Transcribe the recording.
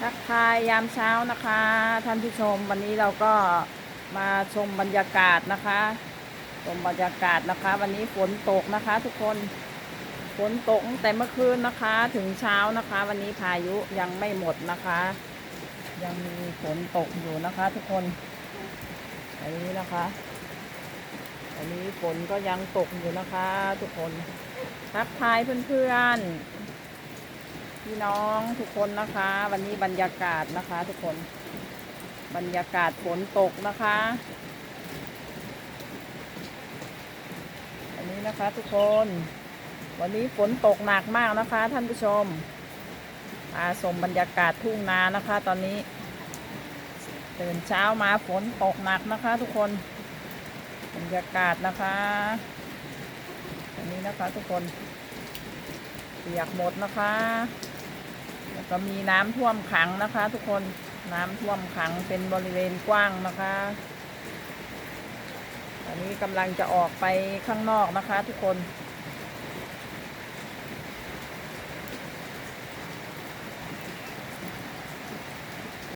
ทักทายยามเช้านะคะ ท่านผู้ชมวันนี้เราก็มาชมบรรยากาศนะคะชมบรรยากาศนะคะ วันนี้ฝนตกนะคะ ทุกคนฝนตกแต่เมื่อคืนนะคะ ถึงเช้านะคะ วันนี้พายุยังไม่หมดนะคะ ยังมีฝนตกอยู่นะคะ ทุกคนอันนี้นะคะ อันนี้ฝนก็ยังตกอยู่นะคะ ทุกคนทักทายเพื่อนๆ พี่น้องทุกคนนะคะ วันนี้บรรยากาศนะคะ ทุกคน บรรยากาศฝนตกนะคะอันนี้นะคะ ทุกคน วันนี้ฝนตกหนักมากนะคะ ท่านผู้ชมมาชมบรรยากาศทุ่งนานะคะ ตอนนี้ตื่นเช้ามาฝนตกหนักนะคะ ทุกคนบรรยากาศนะคะอันนี้นะคะทุกคนเปียกหมดนะคะ แล้วก็มีน้ำท่วมขังนะคะ ทุกคนน้ำท่วมขังเป็นบริเวณกว้างนะคะตอนนี้กำลังจะออกไปข้างนอกนะคะ ทุกคน